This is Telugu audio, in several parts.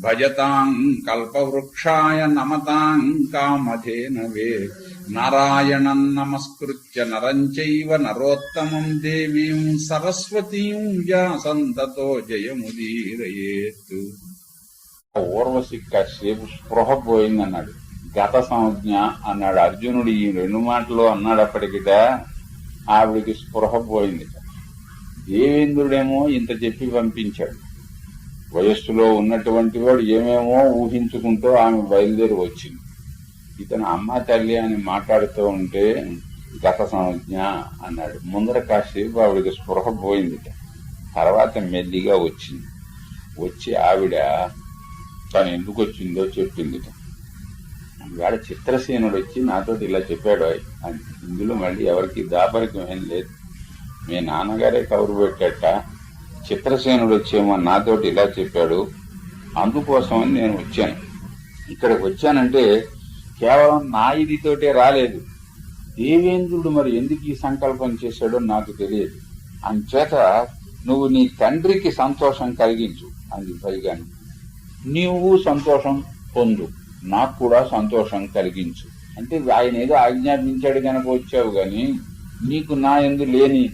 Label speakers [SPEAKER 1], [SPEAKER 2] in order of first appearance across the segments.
[SPEAKER 1] భజతాం కల్పవృక్షాయ నమతాం కామధేనవే నారాయణం నమస్కృత్య నరం చైవ నరోత్తమం దేవీం సరస్వతీం వ్యాసంతతో జయముదీరయేత్. ఊర్వశి కాసేపు స్పృహ పోయిందన్నాడు. గత సంజ్ఞ అన్నాడు అర్జునుడు ఈ రెండు మాటలు అన్నాడప్పటికిట ఆవిడికి స్పృహ పోయింది దేవేంద్రుడేమో ఇంత చెప్పి పంపించాడు. వయస్సులో ఉన్నటువంటి వాడు ఏమేమో ఊహించుకుంటూ ఆమె బయలుదేరి వచ్చింది. ఇతను అమ్మ తల్లి అని మాట్లాడుతూ ఉంటే గత సంజ్ఞ అన్నాడు. ముందర కాసేపు ఆవిడకి స్పృహ పోయింది తర్వాత మెల్లిగా వచ్చింది. వచ్చి ఆవిడ తను ఎందుకు వచ్చిందో చెప్పింది వాడ చిత్రసేనుడు వచ్చి నాతో ఇలా చెప్పాడు అని. ఇందులో మళ్ళీ ఎవరికి దాపరికం ఏం లేదు. మీ నాన్నగారే కబురు పెట్టట. చిత్రసేనుడు వచ్చేమో నాతోటి ఇలా చెప్పాడు. అందుకోసమని నేను వచ్చాను. ఇక్కడికి వచ్చానంటే కేవలం నా ఇదితోటే రాలేదు. దేవేంద్రుడు మరి ఎందుకు ఈ సంకల్పం చేశాడో నాకు తెలియదు. అంచేత నువ్వు నీ తండ్రికి సంతోషం కలిగించు. అంది పైగా నీవు సంతోషం పొందు. నాకు కూడా సంతోషం కలిగించు. అంటే ఆయన ఏదో ఆజ్ఞాపించాడు కనుక వచ్చావు కానీ నీకు నా ఎందు లేని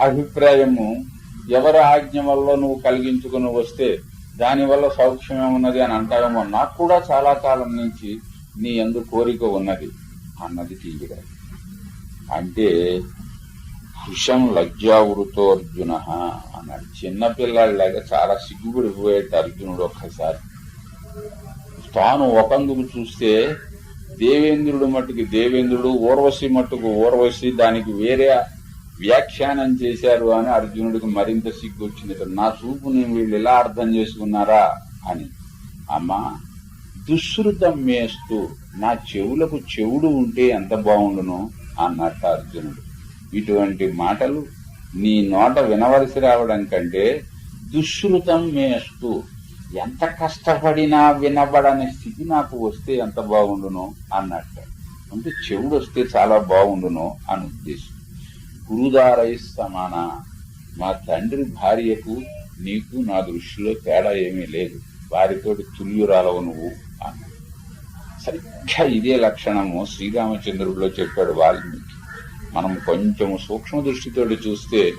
[SPEAKER 1] అభిప్రాయము ఎవరి ఆజ్ఞ వల్ల నువ్వు కలిగించుకుని వస్తే దానివల్ల సౌఖ్యమే ఉన్నది అని అంటావేమో నాకు కూడా చాలా కాలం నుంచి నీ ఎందు కోరిక ఉన్నది అన్నది తీయగా అంటే హృషం లజ్జావృతో అర్జున అన్నాడు. చిన్నపిల్లాడిలాగా చాలా సిగ్గుపడిపోయేట అర్జునుడు ఒక్కసారి. తాను ఒకందుకు చూస్తే దేవేంద్రుడు మట్టుకు దేవేంద్రుడు ఊర్వశి మట్టుకు ఊర్వశి దానికి వేరే వ్యాఖ్యానం చేశారు అని అర్జునుడికి మరింత సిగ్గు వచ్చింది నా చూపుని వీళ్ళు ఎలా అర్థం చేసుకున్నారా అని. అమ్మా దుశ్రుతం మేస్తూ నా చెవులకు చెవుడు ఉంటే ఎంత బాగుండును? అన్నట్టు అర్జునుడు. ఇటువంటి మాటలు నీ నోట వినవలసి రావడం కంటే దుశ్రుతం మేస్తూ ఎంత కష్టపడినా వినబడని స్థితి నాకు వస్తే ఎంత బాగుండును? అన్నట్టు. అంటే చెవుడు వస్తే చాలా బాగుండును అని ఉద్దేశం గురుదారై సమాన మా తండ్రి భార్యకు నీకు నా దృష్టిలో తేడా ఏమీ లేదు. వారితోటి తుల్యురాలవు నువ్వు అన్నాడు. సరిగ్గా ఇదే లక్షణము శ్రీరామచంద్రుడిలో చెప్పాడు వాల్మీకి. మనం కొంచెం సూక్ష్మ దృష్టితోటి చూస్తే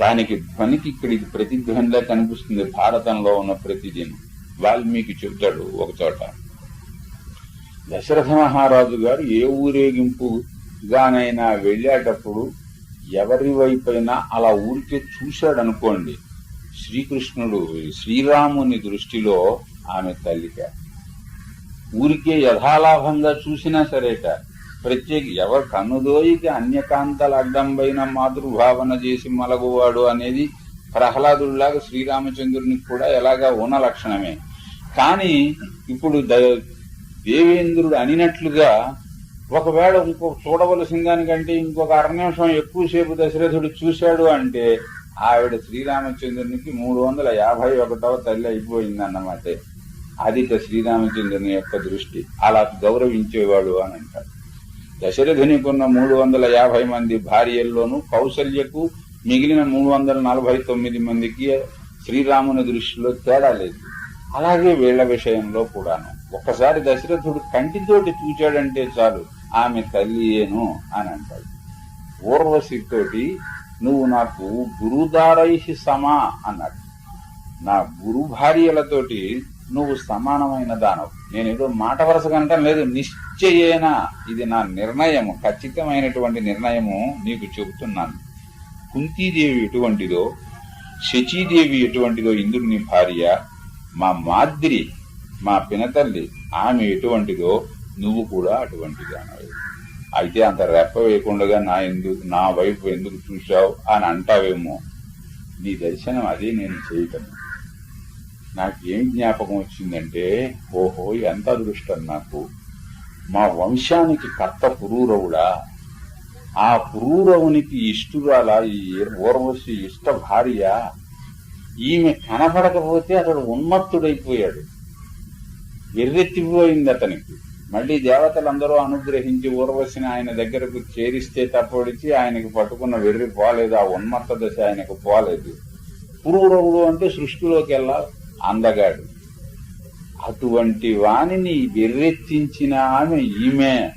[SPEAKER 1] దానికి ధ్వనికి ఇక్కడ ప్రతిధ్వనిలా కనిపిస్తుంది భారతంలో ఉన్న ప్రతిదినం. వాల్మీకి చెప్తాడు ఒక చోట. దశరథ మహారాజు గారు ఏ ఊరేగింపుగానైనా వెళ్ళేటప్పుడు ఎవరి వైపైనా అలా ఊరికే చూశాడు అనుకోండి శ్రీకృష్ణుడు శ్రీరాముని దృష్టిలో ఆమె తల్లిక. ఊరికే యథాలాభంగా చూసినా సరేట. ప్రత్యేక ఎవరు కన్నుదోయికి అన్యకాంతల అడ్డంపైన మాతృభావన చేసి మలగువాడు అనేది ప్రహ్లాదుడిలాగా శ్రీరామచంద్రునికి కూడా ఎలాగా ఉన్న లక్షణమే. కానీ ఇప్పుడు ద- దేవేంద్రుడు అనినట్లుగా ఒకవేళ ఇంకో చూడవలసిన దానికంటే ఇంకొక అర నిమిషం ఎక్కువసేపు దశరథుడు చూశాడు అంటే ఆవిడ శ్రీరామచంద్రునికి మూడు వందల యాభై ఒకటవ తల్లి అయిపోయింది అన్నమాట శ్రీరామచంద్రుని యొక్క దృష్టి. అలా గౌరవించేవాడు అని అంటారు. దశరథునికి ఉన్న మూడు వందల యాభై మంది భార్యల్లోనూ కౌసల్యకు మిగిలిన మూడు వందల నలభై తొమ్మిది మందికి శ్రీరాముని దృష్టిలో తేడా లేదు. అలాగే వీళ్ళ విషయంలో కూడాను. ఒక్కసారి దశరథుడు కంటితోటి చూచాడంటే చాలు. ఆమె తల్లియేను అని అంటాడు. ఊర్వశితోటి నువ్వు నాకు గురుదారై సమా అన్నాడు. నా గురు భార్యలతోటి నువ్వు సమానమైన దానవు నేను ఏదో మాట వరుస కనటం లేదు. నిశ్చయేన ఇది నా నిర్ణయము. ఖచ్చితమైనటువంటి నిర్ణయము నీకు చెబుతున్నాను. కుంతీదేవి ఎటువంటిదో శచీదేవి ఎటువంటిదో ఇంద్రుని భార్య మా మాద్రి మా పినతల్లి ఆమె ఎటువంటిదో నువ్వు కూడా అటువంటిది అన్నాడు అయితే అంత రెప్ప వేయకుండా నా ఎందుకు నా వైపు ఎందుకు చూశావు అని అంటావేమో. నీ దర్శనం అదే నేను చేయటం నాకు ఏం జ్ఞాపకం వచ్చిందంటే ఓహో ఎంత అదృష్టం నాకు. మా వంశానికి కర్త పురూరవుడా. ఆ పురూరవునికి ఇష్టురాల ఈ ఊర్వశి ఇష్ట భార్య. ఈమె కనపడకపోతే అతడు ఉన్మత్తుడైపోయాడు. ఎర్రెత్తిపోయింది అతనికి. మళ్ళీ దేవతలందరూ అనుగ్రహించి ఊర్వశిని ఆయన దగ్గరకు చేరిస్తే తప్పడిచి ఆయనకి పట్టుకున్న వెర్రి పోలేదు ఆ ఉన్మత్త దశ ఆయనకు పోలేదు. పురూరవుడు అంటే సృష్టిలోకి వెళ్ళా అందగాడు. అటువంటి వాణిని వెర్రెత్తించిన ఆమె ఈమె.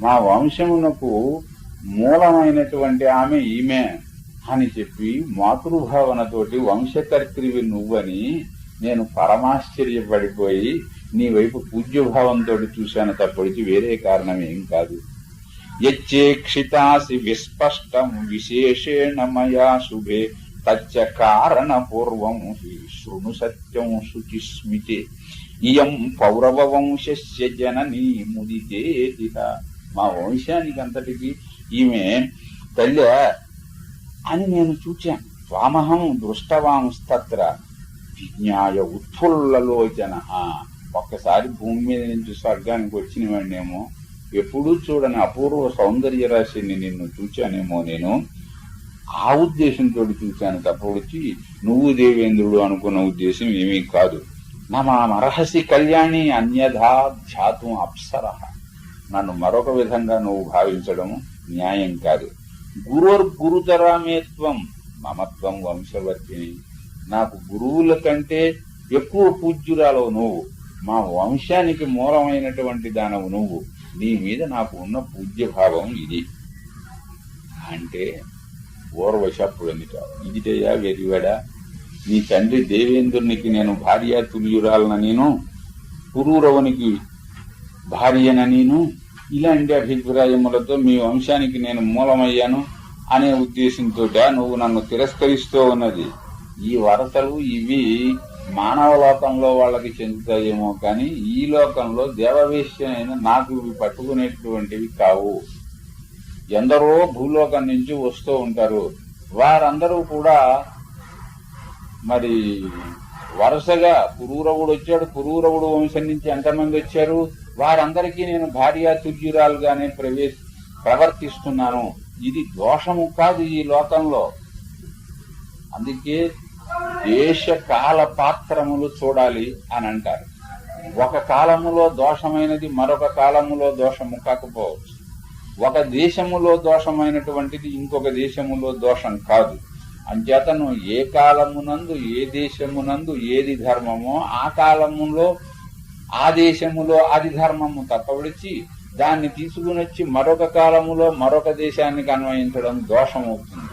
[SPEAKER 1] మా వంశమునకు మూలమైనటువంటి ఆమె ఈమె అని చెప్పి మాతృభావనతోటి వంశకర్త్రివి నువ్వని నేను పరమాశ్చర్యపడిపోయి నీ వైపు పూజ్యభావంతో చూశాను తప్పటికి వేరే కారణం ఏం కాదు. యచ్చేక్షితాసి విస్పష్టం విశేషేణ మయా శుభే తచ్చ కారణ పూర్వం శృణు సత్యం శుచిస్మితే. ఇయం పౌరవ వంశస్య జననీ ముదితేతిహ మా వంశానికి అంతటికి ఈమె తల్లి అని నేను చూచాను. త్వామహం దృష్టవాంస్తత్ర. విజ్ఞాయ ఉత్ఫుల్లలోచన ఒక్కసారి భూమి మీద నుంచి స్వర్గానికి వచ్చిన వాడినేమో ఎప్పుడూ చూడని అపూర్వ సౌందర్య రాశిని నిన్ను చూచానేమో నేను. ఆ ఉద్దేశంతో చూశాను తప్ప వచ్చి నువ్వు దేవేంద్రుడు అనుకున్న ఉద్దేశం ఏమీ కాదు. నమామర్హసి కళ్యాణి అన్యథా ధ్యాతం అప్సర. నన్ను మరొక విధంగా నువ్వు భావించడం న్యాయం కాదు. గురోర్ గురుతరామేత్వం మమత్వం వంశవర్తిని. నాకు గురువుల కంటే ఎక్కువ పూజ్యురాలవు నువ్వు. మా వంశానికి మూలమైనటువంటి దానవు నువ్వు. నీ మీద నాకు ఉన్న పూజ్యభావం ఇది. అంటే ఓర్వశప్పుడు అప్పుడు అందుట ఇదిటయ్యా వెరివాడా నీ తండ్రి దేవేంద్రునికి నేను భార్య తుల్యురాలన నేను పురూరవునికి భార్యన నేను ఇలాంటి అభిప్రాయములతో మీ వంశానికి నేను మూలమయ్యాను అనే ఉద్దేశంతో నువ్వు నన్ను తిరస్కరిస్తూ ఉన్నది. ఈ వరసలు ఇవి మానవ లోకంలో వాళ్ళకి చెందుతాయేమో కానీ ఈ లోకంలో దేవవేశ్యమైన నాకు ఇవి పట్టుకునేటువంటివి కావు. ఎందరో భూలోకం నుంచి వస్తూ ఉంటారు. వారందరూ కూడా మరి వరుసగా పురూరవుడు వచ్చాడు. పురూరవుడు వంశం నుంచి ఎంతమంది వచ్చారు? వారందరికీ నేను భార్యా తుల్యురాలుగానే ప్రవేశ ప్రవర్తిస్తున్నాను. ఇది దోషము కాదు ఈ లోకంలో. అందుకే దేశ కాల పాత్రములు చూడాలి అని అంటారు. ఒక కాలములో దోషమైనది మరొక కాలములో దోషము కాకపోవచ్చు. ఒక దేశములో దోషమైనటువంటిది ఇంకొక దేశములో దోషం కాదు. అంచేతను ఏ కాలమునందు ఏ దేశమునందు ఏది ధర్మమో ఆ కాలములో ఆ దేశములో అది ధర్మము తప్పవిడిచి దాన్ని తీసుకుని వచ్చి మరొక కాలములో మరొక దేశానికి అన్వయించడం దోషమవుతుంది.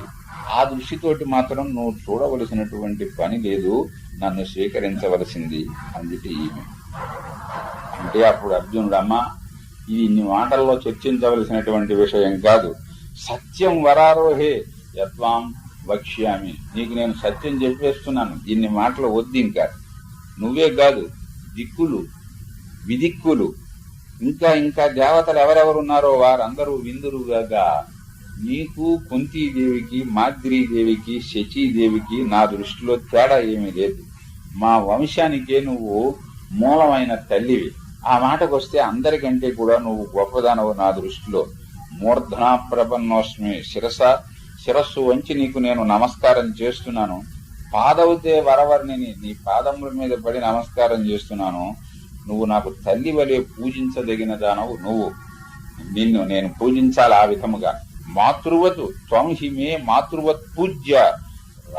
[SPEAKER 1] ఆ దృష్టితోటి మాత్రం నువ్వు చూడవలసినటువంటి పని లేదు నన్ను స్వీకరించవలసింది అందుకే ఈమె. అంటే అప్పుడు అర్జునుడు అమ్మ ఇది ఇన్ని మాటల్లో చర్చించవలసినటువంటి విషయం కాదు. సత్యం వరారోహే యత్వాం వక్ష్యామి. నీకు నేను సత్యం చెప్పేస్తున్నాను. ఇన్ని మాటలు వద్దు ఇంకా. నువ్వే కాదు దిక్కులు విదిక్కులు. ఇంకా ఇంకా దేవతలు ఎవరెవరున్నారో వారందరూ విందురుగా నీకు కుంతీదేవికి మాద్రీదేవికి శచీదేవికి నా దృష్టిలో తేడా ఏమీ లేదు. మా వంశానికే నువ్వు మూలమైన తల్లివి. ఆ మాటకు వస్తే అందరికంటే కూడా నువ్వు గొప్పదానవు నా దృష్టిలో. మూర్ధనా ప్రపన్నోష్మి శిరస శిరస్సు వంచి నీకు నేను నమస్కారం చేస్తున్నాను. పాదవుతే వరవర్ణిని నీ పాదముల మీద పడి నమస్కారం చేస్తున్నాను. నువ్వు నాకు తల్లి వలె పూజించదగిన దానవు నువ్వు. నిన్ను నేను పూజించాలి ఆ విధముగా. మాతృవత్ త్వం హిమే మాతృవత్ పూజ్య.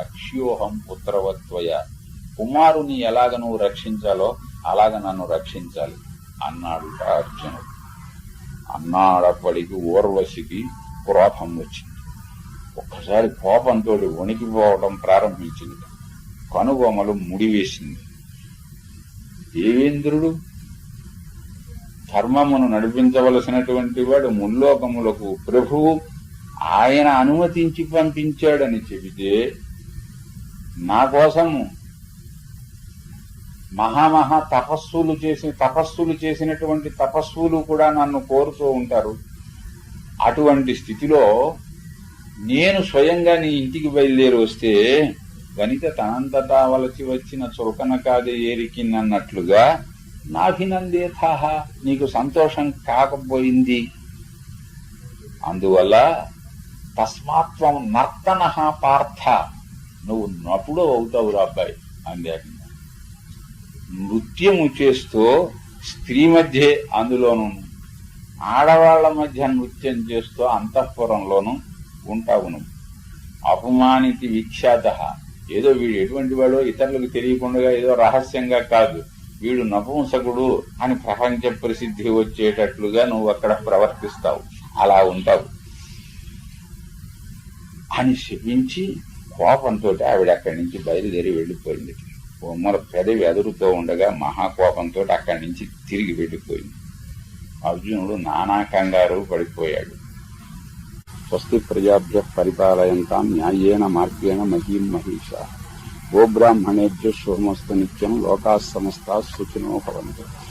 [SPEAKER 1] రక్ష్యోహం పుత్రవత్వయ. కుమారుని ఎలాగ నువ్వు రక్షించాలో అలాగ నన్ను రక్షించాలి అన్నాడు అర్జునుడు. అన్నాడప్పటికి ఊర్వశికి క్రోధం వచ్చింది. ఒక్కసారి కోపంతో వణికిపోవడం ప్రారంభించింది. కనుబొమ్మలు ముడివేసింది. దేవేంద్రుడు ధర్మమును నడిపించవలసినటువంటి వాడు ముల్లోకములకు ప్రభువు. ఆయన అనుమతించి పంపించాడని చెబితే నా కోసము మహామహా తపస్సులు చేసి తపస్సులు చేసినటువంటి తపస్సులు కూడా నన్ను కోరుతూ ఉంటారు. అటువంటి స్థితిలో నేను స్వయంగా నీ ఇంటికి బయలుదేరి వస్తే వనిత తనంతటా వలసి వచ్చిన చులకన కాదే ఏరికిన్నట్లుగా నాభినందేథాహ నీకు సంతోషం కాకపోయింది. అందువల్ల తస్మాత్వం నర్తన పార్థ. నువ్వు నటుడు అవుతావు అబ్బాయి అందాక నృత్యము చేస్తూ స్త్రీ మధ్య అందులోను ఆడవాళ్ళ మధ్య నృత్యం చేస్తూ అంతఃపురంలోను ఉంటావు నువ్వు. అపమానితి విఖ్యాత. ఏదో వీడు ఎటువంటి వాడో ఇతరులకు తెలియకుండా ఏదో రహస్యంగా కాదు. వీడు నపుంసకుడు అని ప్రపంచ ప్రసిద్ధి వచ్చేటట్లుగా నువ్వు అక్కడ ప్రవర్తిస్తావు. అలా ఉంటావు. అని శపించి కోపంతో ఆవిడ అక్కడి నుంచి బయలుదేరి వెళ్ళిపోయింది. ఉమ్మర పెదవి ఎదురుతూ ఉండగా మహాకోపంతో అక్కడి నుంచి తిరిగి వెళ్ళిపోయింది. అర్జునుడు నానా కంగారు పడిపోయాడు. స్వస్తి ప్రజాభ్య పరిపాలయంతాం న్యాయేన మార్గేణ మహీం మహిష. గోబ్రాహ్మణేభ్య శుభమస్తు నిత్యం లోకా సమస్త సుఖినో భవంతు.